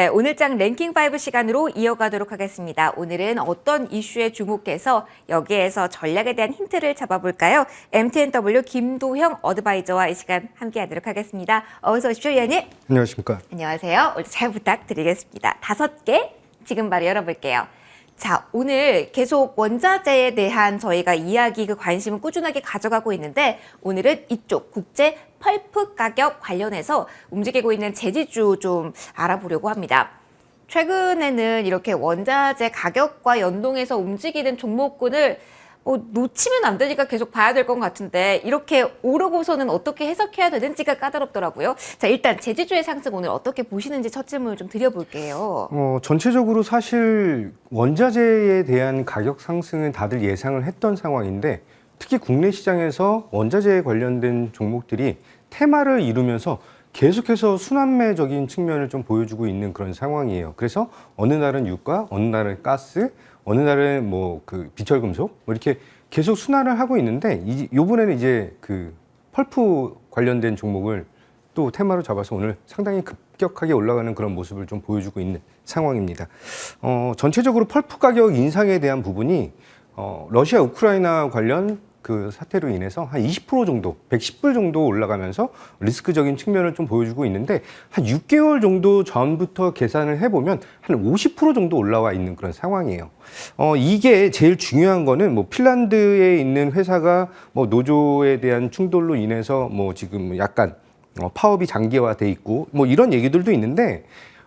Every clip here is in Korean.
네, 오늘장 랭킹 5 시간으로 이어가도록 하겠습니다. 오늘은 어떤 이슈에 주목해서 여기에서 전략에 대한 힌트를 잡아볼까요? MTNW 김도형 어드바이저와 이 시간 함께하도록 하겠습니다. 어서 오십시오, 위원님. 안녕하십니까. 안녕하세요. 오늘 잘 부탁드리겠습니다. 다섯 개 지금 바로 열어볼게요. 자, 오늘 계속 원자재에 대한 저희가 이야기 그 관심을 꾸준하게 가져가고 있는데 오늘은 이쪽 국제 펄프 가격 관련해서 움직이고 있는 제지주 좀 알아보려고 합니다. 최근에는 이렇게 원자재 가격과 연동해서 움직이는 종목군을 뭐 놓치면 안 되니까 계속 봐야 될 것 같은데 이렇게 오르고서는 어떻게 해석해야 되는지가 까다롭더라고요. 자 일단 제지주의 상승 오늘 어떻게 보시는지 첫 질문을 좀 드려볼게요. 어, 전체적으로 사실 원자재에 대한 가격 상승은 다들 예상을 했던 상황인데 특히 국내 시장에서 원자재에 관련된 종목들이 테마를 이루면서 계속해서 순환매적인 측면을 좀 보여주고 있는 그런 상황이에요. 그래서 어느 날은 유가, 어느 날은 가스, 어느 날은 뭐 그 비철금속 뭐 이렇게 계속 순환을 하고 있는데 이 요번에는 이제 그 펄프 관련된 종목을 또 테마로 잡아서 오늘 상당히 급격하게 올라가는 그런 모습을 좀 보여주고 있는 상황입니다. 어, 전체적으로 펄프 가격 인상에 대한 부분이 어, 러시아 우크라이나 관련 그 사태로 인해서 한 20% 정도, 110불 정도 올라가면서 리스크적인 측면을 좀 보여주고 있는데 한 6개월 정도 전부터 계산을 해보면 한 50% 정도 올라와 있는 그런 상황이에요. 어, 이게 제일 중요한 거는 뭐 핀란드에 있는 회사가 뭐 노조에 대한 충돌로 인해서 뭐 지금 약간 어, 파업이 장기화돼 있고 뭐 이런 얘기들도 있는데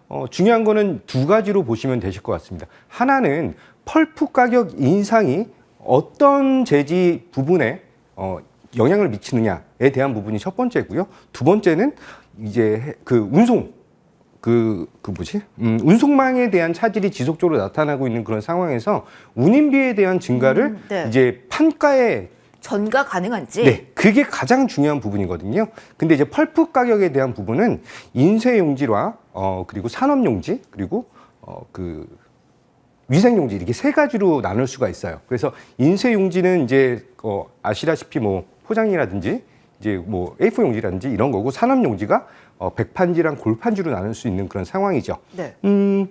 어, 중요한 거는 두 가지로 보시면 되실 것 같습니다. 하나는 펄프 가격 인상이 어떤 재지 부분에 어, 영향을 미치느냐에 대한 부분이 첫 번째고요. 두 번째는 이제 해- 그 운송 그, 그 뭐지? 음, 운송망에 대한 차질이 지속적으로 나타나고 있는 그런 상황에서 운임비에 대한 증가를 음, 네. 이제 판가에 전가 가능한지. 네, 그게 가장 중요한 부분이거든요. 근데 이제 펄프 가격에 대한 부분은 인쇄용지와 어 그리고 산업용지 그리고 어 그 위생용지 이렇게 세 가지로 나눌 수가 있어요. 그래서 인쇄용지는 이제 어 아시다시피 뭐 포장이라든지 이제 뭐 A4 용지라든지 이런 거고 산업 용지가 어 백판지랑 골판지로 나눌 수 있는 그런 상황이죠. 네. 음,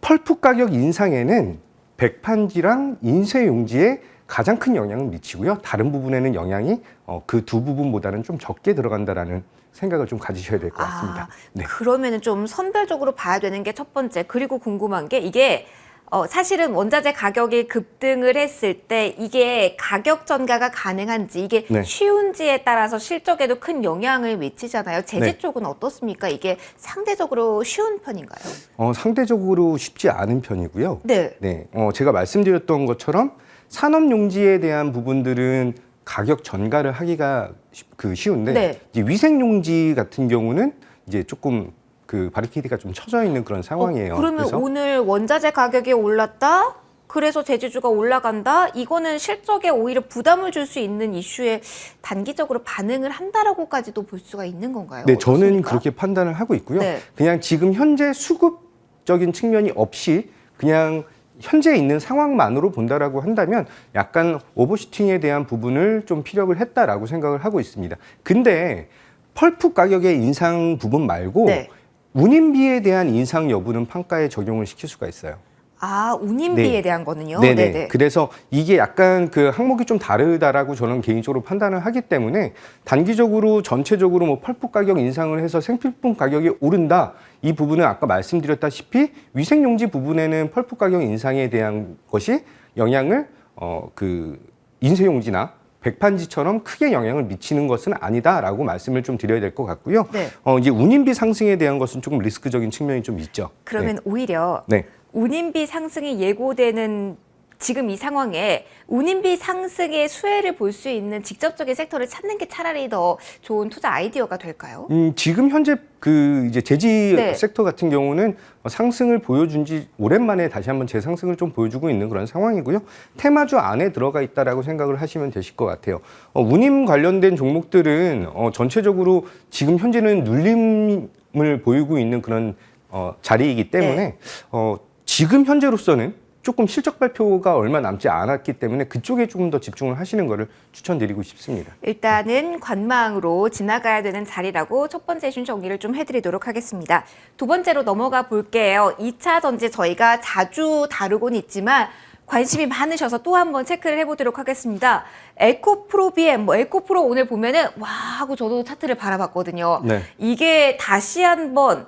펄프 가격 인상에는 백판지랑 인쇄 용지에 가장 큰 영향을 미치고요. 다른 부분에는 영향이 어, 그 두 부분보다는 좀 적게 들어간다라는 생각을 좀 가지셔야 될 것 같습니다. 아, 네. 그러면은 좀 선별적으로 봐야 되는 게 첫 번째. 그리고 궁금한 게 이게 어, 사실은 원자재 가격이 급등을 했을 때 이게 가격 전가가 가능한지 이게 네. 쉬운지에 따라서 실적에도 큰 영향을 미치잖아요. 제지 네. 쪽은 어떻습니까? 이게 상대적으로 쉬운 편인가요? 어, 상대적으로 쉽지 않은 편이고요. 네. 네, 어, 제가 말씀드렸던 것처럼 산업용지에 대한 부분들은 가격 전가를 하기가 쉽- 그 쉬운데 네. 이제 위생용지 같은 경우는 이제 조금 그 바리케이드가 좀 쳐져 있는 그런 상황이에요. 어, 그러면 그래서 오늘 원자재 가격이 올랐다? 그래서 제지주가 올라간다? 이거는 실적에 오히려 부담을 줄 수 있는 이슈에 단기적으로 반응을 한다라고까지도 볼 수가 있는 건가요? 네, 저는 어떻습니까? 그렇게 판단을 하고 있고요. 네. 그냥 지금 현재 수급적인 측면이 없이 그냥 현재 있는 상황만으로 본다라고 한다면 약간 오버슈팅에 대한 부분을 좀 피력을 했다라고 생각을 하고 있습니다. 근데 펄프 가격의 인상 부분 말고 네. 운임비에 대한 인상 여부는 판가에 적용을 시킬 수가 있어요. 아, 운임비에 네. 대한 거는요? 네네. 네네. 그래서 이게 약간 그 항목이 좀 다르다라고 저는 개인적으로 판단을 하기 때문에 단기적으로 전체적으로 뭐 펄프 가격 인상을 해서 생필품 가격이 오른다. 이 부분은 아까 말씀드렸다시피 위생용지 부분에는 펄프 가격 인상에 대한 것이 영향을 어 그 인쇄용지나 백판지처럼 크게 영향을 미치는 것은 아니다라고 말씀을 좀 드려야 될 것 같고요. 네. 어 이제 운임비 상승에 대한 것은 조금 리스크적인 측면이 좀 있죠. 그러면 오히려 네. 네. 운임비 상승이 예고되는 지금 이 상황에 운임비 상승의 수혜를 볼 수 있는 직접적인 섹터를 찾는 게 차라리 더 좋은 투자 아이디어가 될까요? 음, 지금 현재 그 이제 제지 네. 섹터 같은 경우는 상승을 보여준 지 오랜만에 다시 한번 재상승을 좀 보여주고 있는 그런 상황이고요. 테마주 안에 들어가 있다라고 생각을 하시면 되실 것 같아요. 어, 운임 관련된 종목들은 어, 전체적으로 지금 현재는 눌림을 보이고 있는 그런 어, 자리이기 때문에 네. 어, 지금 현재로서는 조금 실적 발표가 얼마 남지 않았기 때문에 그쪽에 조금 더 집중을 하시는 것을 추천드리고 싶습니다. 일단은 관망으로 지나가야 되는 자리라고 첫 번째 이슈 정리를 좀 해드리도록 하겠습니다. 두 번째로 넘어가 볼게요. 2차 전지 저희가 자주 다루곤 있지만 관심이 많으셔서 또 한번 체크를 해보도록 하겠습니다. 에코프로 BM, 뭐 에코프로 오늘 보면은 와 하고 저도 차트를 바라봤거든요. 네. 이게 다시 한번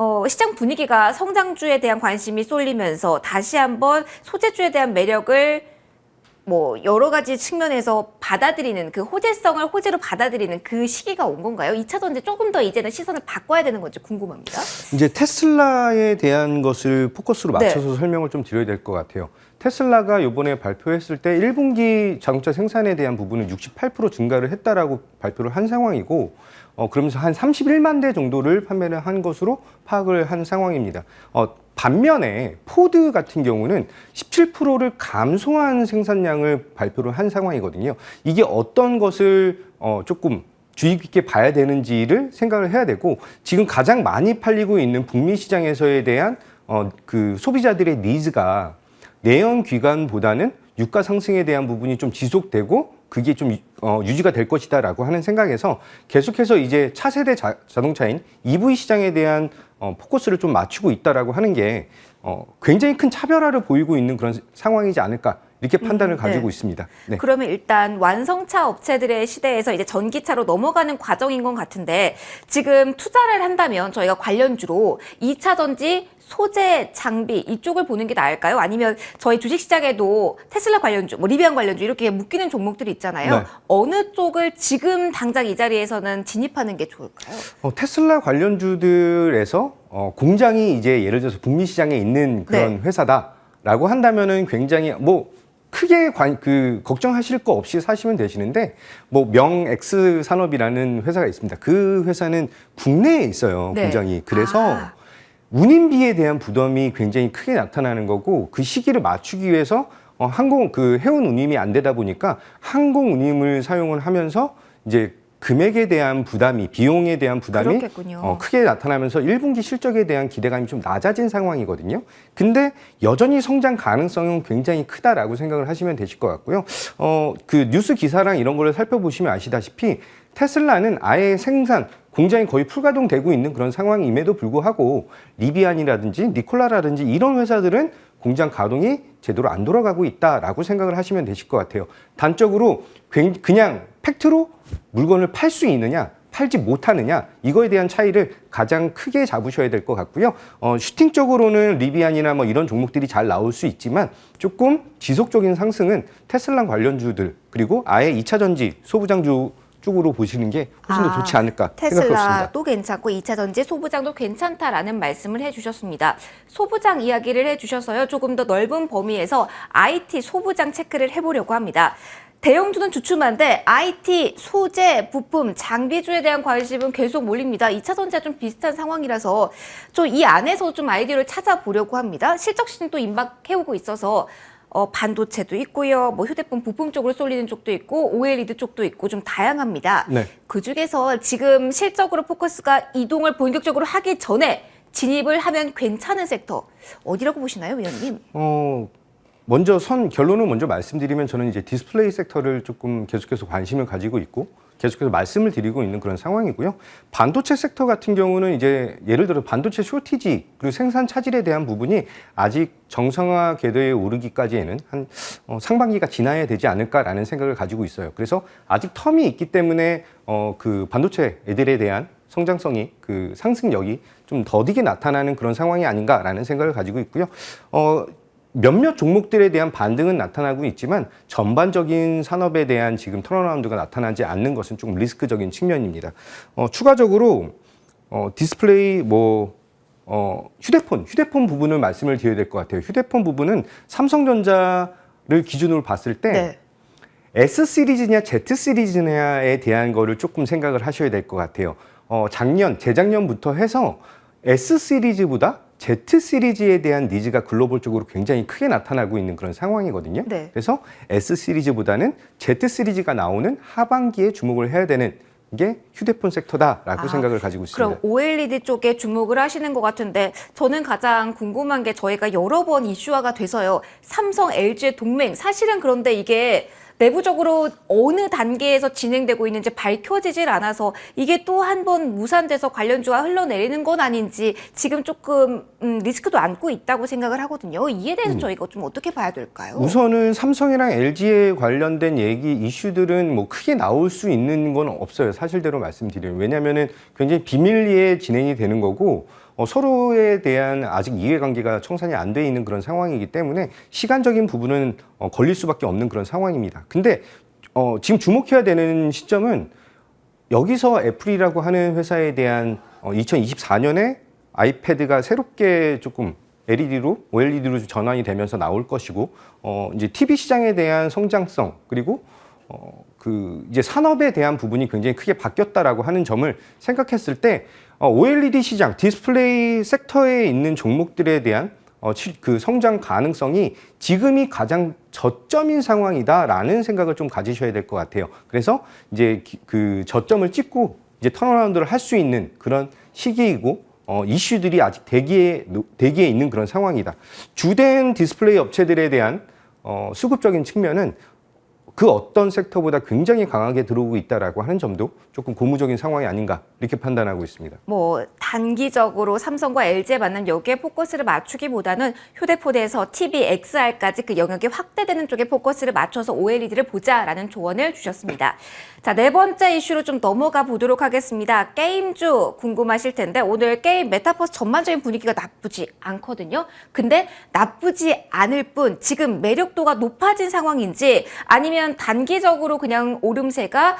어, 시장 분위기가 성장주에 대한 관심이 쏠리면서 다시 한번 소재주에 대한 매력을 뭐 여러 가지 측면에서 받아들이는 그 호재성을 호재로 받아들이는 그 시기가 온 건가요? 2차 전지 조금 더 이제는 시선을 바꿔야 되는 건지 궁금합니다. 이제 테슬라에 대한 것을 포커스로 네. 맞춰서 설명을 좀 드려야 될 것 같아요. 테슬라가 이번에 발표했을 때 1분기 자동차 생산에 대한 부분은 68% 증가를 했다라고 발표를 한 상황이고 어, 그러면서 한 31만 대 정도를 판매를 한 것으로 파악을 한 상황입니다. 어, 반면에 포드 같은 경우는 17%를 감소한 생산량을 발표를 한 상황이거든요. 이게 어떤 것을 어, 조금 주의 깊게 봐야 되는지를 생각을 해야 되고 지금 가장 많이 팔리고 있는 북미 시장에서에 대한 어, 그 소비자들의 니즈가 내연 귀관보다는 유가 상승에 대한 부분이 좀 지속되고 그게 좀 어, 유지가 될 것이다라고 하는 생각에서 계속해서 이제 차세대 자, 자동차인 EV 시장에 대한 어, 포커스를 좀 맞추고 있다라고 하는 게 어, 굉장히 큰 차별화를 보이고 있는 그런 상황이지 않을까 이렇게 판단을 네. 가지고 있습니다. 네. 그러면 일단 완성차 업체들의 시대에서 이제 전기차로 넘어가는 과정인 것 같은데 지금 투자를 한다면 저희가 관련주로 2차 전지 소재, 장비 이쪽을 보는 게 나을까요? 아니면 저희 주식 시장에도 테슬라 관련주, 뭐 리비안 관련주 이렇게 묶이는 종목들이 있잖아요. 네. 어느 쪽을 지금 당장 이 자리에서는 진입하는 게 좋을까요? 어, 테슬라 관련주들에서 어, 공장이 이제 예를 들어서 북미 시장에 있는 그런 네. 회사다라고 한다면은 굉장히 뭐 크게 관, 그 걱정하실 거 없이 사시면 되시는데 뭐 명X 산업이라는 회사가 있습니다. 그 회사는 국내에 있어요 네. 공장이. 그래서 아. 운임비에 대한 부담이 굉장히 크게 나타나는 거고 그 시기를 맞추기 위해서 어, 항공 그 해운 운임이 안 되다 보니까 항공 운임을 사용을 하면서 이제 금액에 대한 부담이 비용에 대한 부담이 그렇겠군요. 어, 크게 나타나면서 1분기 실적에 대한 기대감이 좀 낮아진 상황이거든요. 근데 여전히 성장 가능성은 굉장히 크다라고 생각을 하시면 되실 것 같고요. 어, 그 뉴스 기사랑 이런 거를 살펴보시면 아시다시피 테슬라는 아예 생산 공장이 거의 풀가동되고 있는 그런 상황임에도 불구하고 리비안이라든지 니콜라라든지 이런 회사들은 공장 가동이 제대로 안 돌아가고 있다라고 생각을 하시면 되실 것 같아요. 단적으로 굉- 그냥 팩트로 물건을 팔 수 있느냐, 팔지 못하느냐 이거에 대한 차이를 가장 크게 잡으셔야 될 것 같고요. 어, 슈팅적으로는 리비안이나 뭐 이런 종목들이 잘 나올 수 있지만 조금 지속적인 상승은 테슬라 관련주들 그리고 아예 2차 전지 소부장주 쪽으로 보시는 게 훨씬 더 아, 좋지 않을까 생각했습니다. 테슬라도 괜찮고 2차 전지 소부장도 괜찮다라는 말씀을 해주셨습니다. 소부장 이야기를 해주셔서요. 조금 더 넓은 범위에서 IT 소부장 체크를 해보려고 합니다. 대형주는 주춤한데 IT, 소재, 부품, 장비주에 대한 관심은 계속 몰립니다. 2차 전지와 좀 비슷한 상황이라서 좀 이 안에서 좀 아이디어를 찾아보려고 합니다. 실적 시즌 또 임박해오고 있어서 어, 반도체도 있고요. 뭐 휴대폰 부품 쪽으로 쏠리는 쪽도 있고 OLED 쪽도 있고 좀 다양합니다. 네. 그 중에서 지금 실적으로 포커스가 이동을 본격적으로 하기 전에 진입을 하면 괜찮은 섹터 어디라고 보시나요, 위원님? 어, 먼저 선 결론을 먼저 말씀드리면 저는 이제 디스플레이 섹터를 조금 계속해서 관심을 가지고 있고 계속해서 말씀을 드리고 있는 그런 상황이고요. 반도체 섹터 같은 경우는 이제 예를 들어 반도체 쇼티지 그리고 생산 차질에 대한 부분이 아직 정상화 궤도에 오르기까지에는 한 어, 상반기가 지나야 되지 않을까라는 생각을 가지고 있어요. 그래서 아직 텀이 있기 때문에 어, 그 반도체 애들에 대한 성장성이 그 상승력이 좀 더디게 나타나는 그런 상황이 아닌가라는 생각을 가지고 있고요. 어, 몇몇 종목들에 대한 반등은 나타나고 있지만 전반적인 산업에 대한 지금 턴어라운드가 나타나지 않는 것은 조금 리스크적인 측면입니다. 어, 추가적으로 어, 디스플레이 뭐 어, 휴대폰 휴대폰 부분을 말씀을 드려야 될 것 같아요. 휴대폰 부분은 삼성전자를 기준으로 봤을 때 네. S 시리즈냐 Z 시리즈냐에 대한 거를 조금 생각을 하셔야 될 것 같아요. 어, 작년, 재작년부터 해서 S 시리즈보다 Z 시리즈에 대한 니즈가 글로벌적으로 굉장히 크게 나타나고 있는 그런 상황이거든요. 네. 그래서 S 시리즈보다는 Z 시리즈가 나오는 하반기에 주목을 해야 되는 게 휴대폰 섹터다라고 아, 생각을 가지고 있습니다. 그럼 OLED 쪽에 주목을 하시는 것 같은데 저는 가장 궁금한 게 저희가 여러 번 이슈화가 돼서요. 삼성, LG의 동맹 사실은 그런데 이게 내부적으로 어느 단계에서 진행되고 있는지 밝혀지질 않아서 이게 또 한 번 무산돼서 관련주가 흘러내리는 건 아닌지 지금 조금 음, 리스크도 안고 있다고 생각을 하거든요. 이에 대해서 저희가 좀 어떻게 봐야 될까요? 음. 우선은 삼성이랑 LG에 관련된 얘기 이슈들은 뭐 크게 나올 수 있는 건 없어요. 사실대로 말씀드리면 왜냐하면은 굉장히 비밀리에 진행이 되는 거고 어, 서로에 대한 아직 이해관계가 청산이 안 돼 있는 그런 상황이기 때문에 시간적인 부분은 어, 걸릴 수밖에 없는 그런 상황입니다. 근데 어, 지금 주목해야 되는 시점은 여기서 애플이라고 하는 회사에 대한 어, 2024년에 아이패드가 새롭게 조금 LED로 OLED로 전환이 되면서 나올 것이고 어, 이제 TV 시장에 대한 성장성 그리고 어, 그 이제 산업에 대한 부분이 굉장히 크게 바뀌었다라고 하는 점을 생각했을 때 어, OLED 시장 디스플레이 섹터에 있는 종목들에 대한 어, 치- 그 성장 가능성이 지금이 가장 저점인 상황이다라는 생각을 좀 가지셔야 될 것 같아요. 그래서 이제 기- 그 저점을 찍고 이제 턴어라운드를 할 수 있는 그런 시기이고 어, 이슈들이 아직 대기에 노- 대기에 있는 그런 상황이다. 주된 디스플레이 업체들에 대한 어, 수급적인 측면은 그 어떤 섹터보다 굉장히 강하게 들어오고 있다라고 하는 점도 조금 고무적인 상황이 아닌가 이렇게 판단하고 있습니다. 뭐 단기적으로 삼성과 LG의 만남 여기에 포커스를 맞추기보다는 휴대폰에서 TV, XR까지 그 영역이 확대되는 쪽에 포커스를 맞춰서 OLED를 보자라는 조언을 주셨습니다. 자, 네 번째 이슈로 좀 넘어가 보도록 하겠습니다. 게임주 궁금하실 텐데 오늘 게임 메타버스 전반적인 분위기가 나쁘지 않거든요. 근데 나쁘지 않을 뿐 지금 매력도가 높아진 상황인지 아니면 단기적으로 그냥 오름세가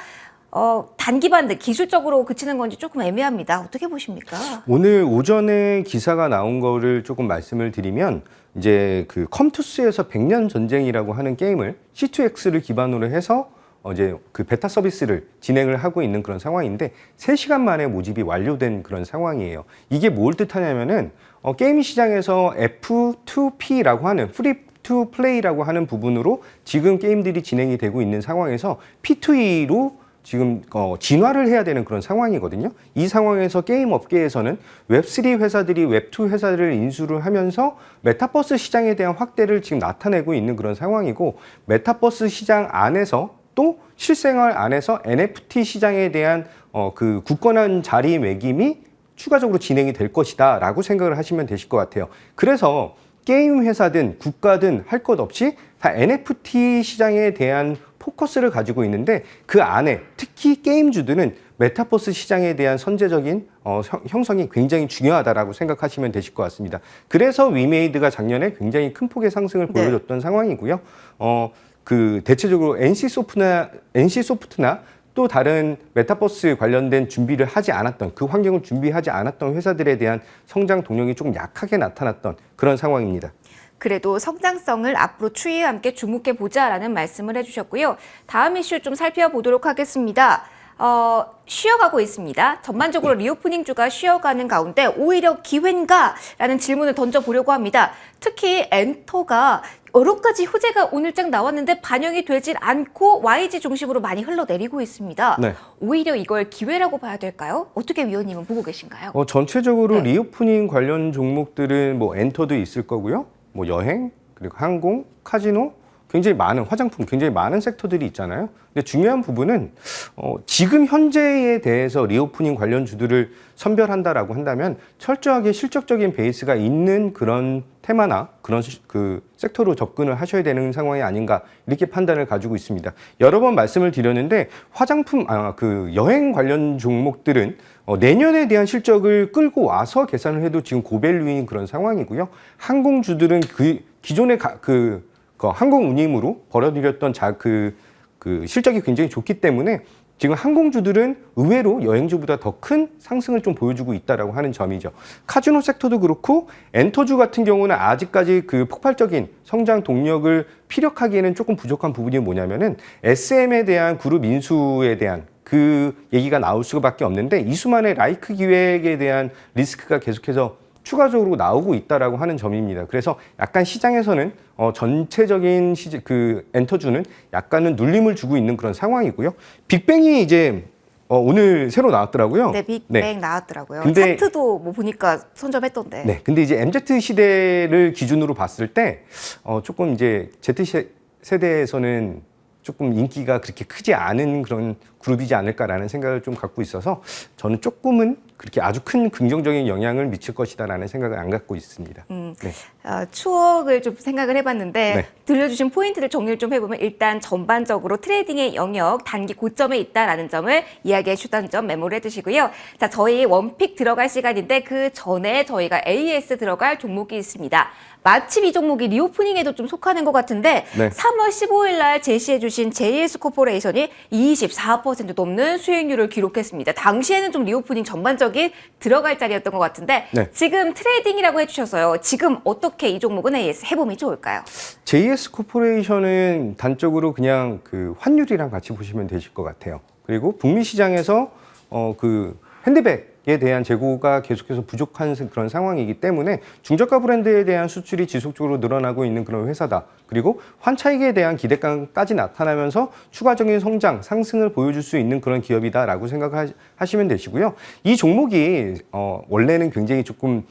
어, 단기 반등 기술적으로 그치는 건지 조금 애매합니다. 어떻게 보십니까? 오늘 오전에 기사가 나온 거를 조금 말씀을 드리면 이제 그 컴투스에서 100년 전쟁이라고 하는 게임을 C2X를 기반으로 해서 어, 이제 그 베타 서비스를 진행을 하고 있는 그런 상황인데 3시간 만에 모집이 완료된 그런 상황이에요. 이게 뭘 뜻하냐면은 어, 게임 시장에서 F2P라고 하는 프리 투 플레이라고 하는 부분으로 지금 게임들이 진행이 되고 있는 상황에서 P2E로 지금 어, 진화를 해야 되는 그런 상황이거든요. 이 상황에서 게임 업계에서는 웹3 회사들이 웹2 회사를 인수를 하면서 메타버스 시장에 대한 확대를 지금 나타내고 있는 그런 상황이고 메타버스 시장 안에서 또 실생활 안에서 NFT 시장에 대한 어, 그 굳건한 자리매김이 추가적으로 진행이 될 것이다 라고 생각을 하시면 되실 것 같아요. 그래서 게임 회사든 국가든 할 것 없이 다 NFT 시장에 대한 포커스를 가지고 있는데 그 안에 특히 게임주들은 메타버스 시장에 대한 선제적인 어, 형- 형성이 굉장히 중요하다라고 생각하시면 되실 것 같습니다. 그래서 위메이드가 작년에 굉장히 큰 폭의 상승을 네. 보여줬던 상황이고요. 어, 그 대체적으로 NC 소프트나 NC 소프트나 또 다른 메타버스 관련된 준비를 하지 않았던 그 환경을 준비하지 않았던 회사들에 대한 성장 동력이 조금 약하게 나타났던 그런 상황입니다. 그래도 성장성을 앞으로 추이와 함께 주목해 보자라는 말씀을 해주셨고요. 다음 이슈 좀 살펴보도록 하겠습니다. 어, 쉬어가고 있습니다. 전반적으로 리오프닝 주가 쉬어가는 가운데 오히려 기회인가라는 질문을 던져보려고 합니다. 특히 엔터가 여러 가지 호재가 오늘장 나왔는데 반영이 되질 않고 YG 중심으로 많이 흘러내리고 있습니다. 네. 오히려 이걸 기회라고 봐야 될까요? 어떻게 위원님은 보고 계신가요? 어, 전체적으로 네. 리오프닝 관련 종목들은 뭐 엔터도 있을 거고요. 뭐 여행, 그리고 항공, 카지노 굉장히 많은 화장품 굉장히 많은 섹터들이 있잖아요. 근데 중요한 부분은 어, 지금 현재에 대해서 리오프닝 관련 주들을 선별한다라고 한다면 철저하게 실적적인 베이스가 있는 그런 테마나 그런 시- 그 섹터로 접근을 하셔야 되는 상황이 아닌가 이렇게 판단을 가지고 있습니다. 여러 번 말씀을 드렸는데 화장품 아 그 여행 관련 종목들은 어, 내년에 대한 실적을 끌고 와서 계산을 해도 지금 고밸류인 그런 상황이고요. 항공주들은 그 기존의 가, 그, 그 항공 운임으로 벌어들였던 자, 그, 그 실적이 굉장히 좋기 때문에 지금 항공주들은 의외로 여행주보다 더 큰 상승을 좀 보여주고 있다라고 하는 점이죠. 카지노 섹터도 그렇고 엔터주 같은 경우는 아직까지 그 폭발적인 성장 동력을 피력하기에는 조금 부족한 부분이 뭐냐면은 SM에 대한 그룹 인수에 대한 그 얘기가 나올 수밖에 없는데 이수만의 라이크 기획에 대한 리스크가 계속해서 추가적으로 나오고 있다라고 하는 점입니다. 그래서 약간 시장에서는 어, 전체적인 시, 그 엔터주는 약간은 눌림을 주고 있는 그런 상황이고요. 빅뱅이 이제 어, 오늘 새로 나왔더라고요. 네, 빅뱅 네. 나왔더라고요. 근데- 차트도 뭐 보니까 선점했던데. 네. 근데 이제 MZ 시대를 기준으로 봤을 때 어, 조금 이제 Z 시- 세대에서는 조금 인기가 그렇게 크지 않은 그런 그룹이지 않을까라는 생각을 좀 갖고 있어서 저는 조금은 그렇게 아주 큰 긍정적인 영향을 미칠 것이다라는 생각을 안 갖고 있습니다. 음, 네. 어, 추억을 좀 생각을 해봤는데 네. 들려주신 포인트를 정리를 좀 해보면 일단 전반적으로 트레이딩의 영역 단기 고점에 있다라는 점을 이야기해 주던 점 메모를 해두시고요. 자 저희 원픽 들어갈 시간인데 그 전에 저희가 AS 들어갈 종목이 있습니다. 마침 이 종목이 리오프닝에도 좀 속하는 것 같은데 네. 3월 15일 날 제시해 주신 JS 코퍼레이션이 24% 넘는 수익률을 기록했습니다. 당시에는 좀 리오프닝 전반적인 들어갈 자리였던 것 같은데 네. 지금 트레이딩이라고 해주셔서요. 지금 어떻게 이 종목은 AS 해봄이 좋을까요? JS 코퍼레이션은 단적으로 그냥 그 환율이랑 같이 보시면 되실 것 같아요. 그리고 북미 시장에서 어 그 핸드백에 대한 재고가 계속해서 부족한 그런 상황이기 때문에 중저가 브랜드에 대한 수출이 지속적으로 늘어나고 있는 그런 회사다. 그리고 환차익에 대한 기대감까지 나타나면서 추가적인 성장, 상승을 보여줄 수 있는 그런 기업이다라고 생각하시면 되시고요. 이 종목이 어 원래는 굉장히 조금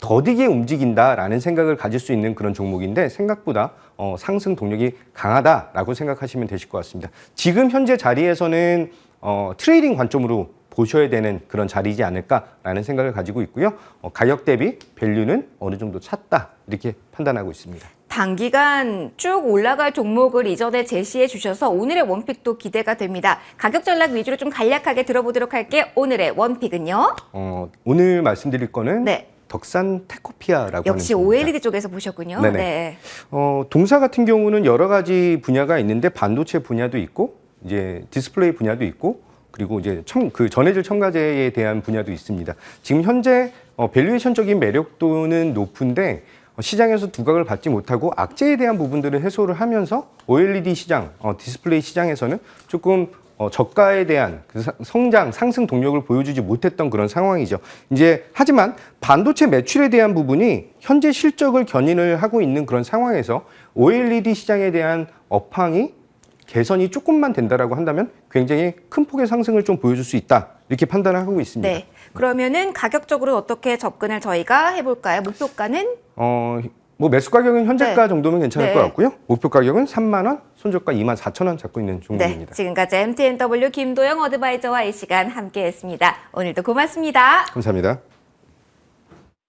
더디게 움직인다라는 생각을 가질 수 있는 그런 종목인데 생각보다 어, 상승 동력이 강하다라고 생각하시면 되실 것 같습니다. 지금 현재 자리에서는 어, 트레이딩 관점으로 보셔야 되는 그런 자리이지 않을까라는 생각을 가지고 있고요. 어, 가격 대비 밸류는 어느 정도 찼다 이렇게 판단하고 있습니다. 단기간 쭉 올라갈 종목을 이전에 제시해 주셔서 오늘의 원픽도 기대가 됩니다. 가격 전략 위주로 좀 간략하게 들어보도록 할게요. 오늘의 원픽은요. 어, 오늘 말씀드릴 거는 네. 덕산 테코피아라고 역시 하는. OLED 쪽에서 보셨군요. 네네. 네. 어, 동사 같은 경우는 여러 가지 분야가 있는데 반도체 분야도 있고 이제 디스플레이 분야도 있고 그리고 이제 첨, 그 전해질 첨가제에 대한 분야도 있습니다. 지금 현재 어, 밸류에이션적인 매력도는 높은데 어, 시장에서 두각을 받지 못하고 악재에 대한 부분들을 해소를 하면서 OLED 시장, 어, 디스플레이 시장에서는 조금 어, 저가에 대한 그 사- 성장, 상승 동력을 보여주지 못했던 그런 상황이죠. 이제 하지만 반도체 매출에 대한 부분이 현재 실적을 견인을 하고 있는 그런 상황에서 OLED 시장에 대한 업황이 개선이 조금만 된다라고 한다면 굉장히 큰 폭의 상승을 좀 보여줄 수 있다 이렇게 판단을 하고 있습니다. 네. 그러면은 가격적으로 어떻게 접근을 저희가 해볼까요? 목표가는 어, 뭐 매수 가격은 현재가 네. 정도면 괜찮을 네. 것 같고요. 목표 가격은 3만 원, 손절가 2만 4천 원 잡고 있는 네. 종목입니다. 지금까지 MTNW 김도영 어드바이저와 이 시간 함께했습니다. 오늘도 고맙습니다. 감사합니다.